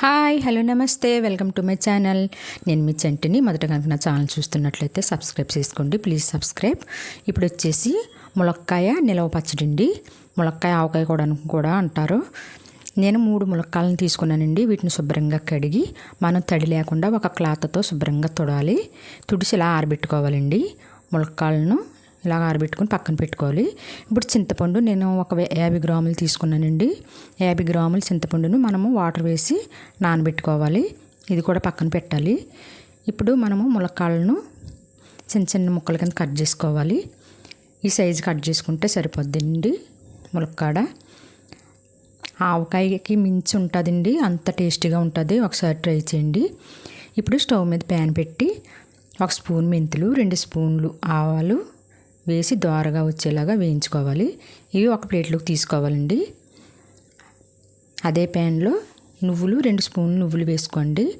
Hi hello నమస్తే. Welcome to my channel. నేను మీ చెంటిని. మొదట కనుక నా ఛానల్ చూస్తున్నట్లయితే సబ్స్క్రైబ్ చేసుకోండి. Please subscribe. ఇప్పుడు వచ్చేసి ములక్కాయ నిలవ పచ్చడండి ములక్కాయ ఆవకాయ కూడా కూడా అంటారు. నేను మూడు ములక్కాయలను తీసుకున్నానండి. వీటిని శుభ్రంగా కడిగి మనం తడి లేకుండా ఒక క్లాత్తో శుభ్రంగా తుడాలి. తుడిసి ఇలా ఆరబెట్టుకోవాలండి. ములక్కాయలను ఇలా ఆరబెట్టుకొని పక్కన పెట్టుకోవాలి. ఇప్పుడు చింతపండు నేను ఒక యాభై గ్రాములు తీసుకున్నానండి. యాభై గ్రాముల చింతపండును మనము వాటర్ వేసి నానబెట్టుకోవాలి. ఇది కూడా పక్కన పెట్టాలి. ఇప్పుడు మనము ములక్కాళ్ళను చిన్న చిన్న ముక్కల కింద కట్ చేసుకోవాలి. ఈ సైజు కట్ చేసుకుంటే సరిపోద్దండి ములక్కాడ. ఆవకాయకి మించి ఉంటుందండి. అంత టేస్టీగా ఉంటుంది. ఒకసారి ట్రై చేయండి. ఇప్పుడు స్టవ్ మీద ప్యాన్ పెట్టి ఒక స్పూన్ మెంతులు రెండు స్పూన్లు ఆవాలు వేసి దోరగా వచ్చేలాగా వేయించుకోవాలి. ఇవి ఒక ప్లేట్లోకి తీసుకోవాలండి. అదే ప్యాన్లో నువ్వులు రెండు స్పూన్లు నువ్వులు వేసుకోండి.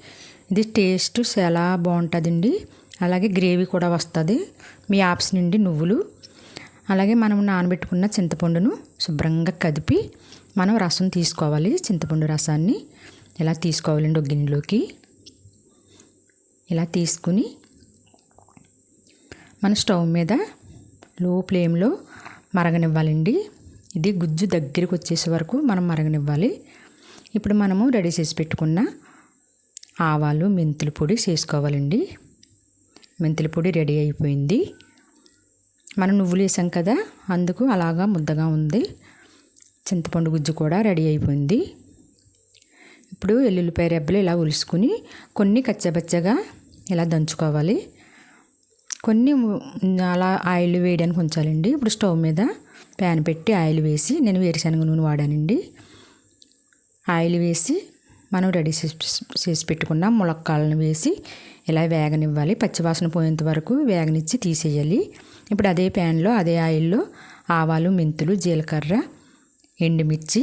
ఇది టేస్ట్ చాలా బాగుంటుందండి. అలాగే గ్రేవీ కూడా వస్తుంది. మీ యాప్స్ నుండి నువ్వులు. అలాగే మనం నానబెట్టుకున్న చింతపండును శుభ్రంగా కదిపి మనం రసం తీసుకోవాలి. చింతపండు రసాన్ని ఇలా తీసుకోవాలండి ఒక గిన్నెలోకి. ఇలా తీసుకుని మన స్టవ్ మీద లో ఫ్లేమ్లో మరగనివ్వాలండి. ఇది గుజ్జు దగ్గరికి వచ్చేసే వరకు మనం మరగనివ్వాలి. ఇప్పుడు మనము రెడీ చేసి పెట్టుకున్న ఆవాలు మెంతుల పొడి చేసుకోవాలండి. మెంతుల పొడి రెడీ అయిపోయింది. మనం నువ్వులు వేసాం కదా అందుకు అలాగా ముద్దగా ఉంది. చింతపండు గుజ్జు కూడా రెడీ అయిపోయింది. ఇప్పుడు ఎల్లుల్లిపాయ రెబ్బలు ఇలా ఉలుసుకుని కొన్ని కచ్చబచ్చగా ఇలా దంచుకోవాలి. కొన్ని అలా ఆయిల్ వేయడానికి ఉంచాలండి. ఇప్పుడు స్టవ్ మీద ప్యాన్ పెట్టి ఆయిల్ వేసి నేను వేరుశనగ నూనె వాడానండి. ఆయిల్ వేసి మనం రెడీ చేసి పెట్టుకున్న ములక్కాలను వేసి ఇలా వేగనివ్వాలి. పచ్చివాసన పోయేంత వరకు వేగనిచ్చి తీసేయాలి. ఇప్పుడు అదే ప్యాన్లో అదే ఆయిల్లో ఆవాలు మెంతులు జీలకర్ర ఎండుమిర్చి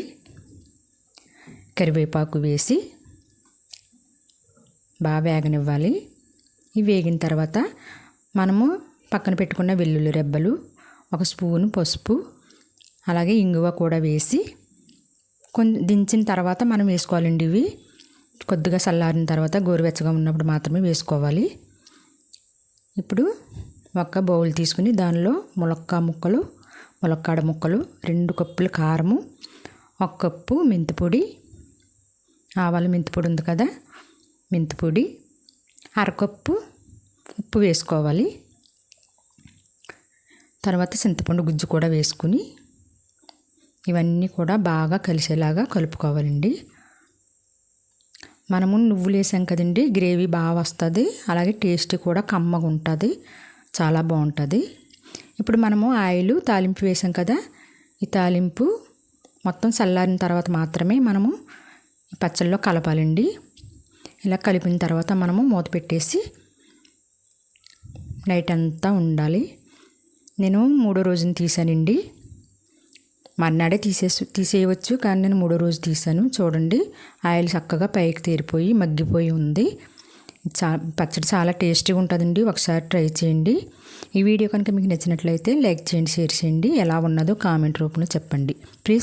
కరివేపాకు వేసి బాగా వేగనివ్వాలి. ఇవి వేగిన తర్వాత మనము పక్కన పెట్టుకున్న వెల్లుల్లి రెబ్బలు ఒక స్పూను పసుపు అలాగే ఇంగువ కూడా వేసి కొంచెం దించిన తర్వాత మనం వేసుకోవాలండి ఇవి. కొద్దిగా చల్లారిన తర్వాత గోరువెచ్చగా ఉన్నప్పుడు మాత్రమే వేసుకోవాలి. ఇప్పుడు ఒక బౌల్ తీసుకుని దానిలో ములక్కా ముక్కలు ములక్కాడ ముక్కలు రెండు కప్పులు కారము ఒక కప్పు మెంతిపొడి ఆవాల మెంతిపొడి ఉంది కదా మెంతిపొడి అరకప్పు ఉప్పు వేసుకోవాలి. తర్వాత చింతపండు గుజ్జు కూడా వేసుకుని ఇవన్నీ కూడా బాగా కలిసేలాగా కలుపుకోవాలండి. మనము నువ్వులు వేసాం కదండి గ్రేవీ బాగా వస్తుంది అలాగే టేస్ట్ కూడా కమ్మగా ఉంటుంది చాలా బాగుంటుంది. ఇప్పుడు మనము ఆయిల్ తాలింపు వేసాం కదా ఈ తాలింపు మొత్తం చల్లారిన తర్వాత మాత్రమే మనము పచ్చళ్ళలో కలపాలండి. ఇలా కలిపిన తర్వాత మనము మూత పెట్టేసి నైట్ అంతా ఉండాలి. నేను మూడో రోజున తీసానండి మర్నాడే తీసేసి తీసేయవచ్చు కానీ నేను మూడో రోజు తీసాను చూడండి ఆయిల్ చక్కగా పైకి తీరిపోయి మగ్గిపోయి ఉంది. చా పచ్చడి చాలా టేస్టీగా ఉంటుందండి. ఒకసారి ట్రై చేయండి. ఈ వీడియో కనుక మీకు నచ్చినట్లయితే లైక్ చేయండి షేర్ చేయండి. ఎలా ఉన్నదో కామెంట్ రూపంలో చెప్పండి. ప్లీజ్.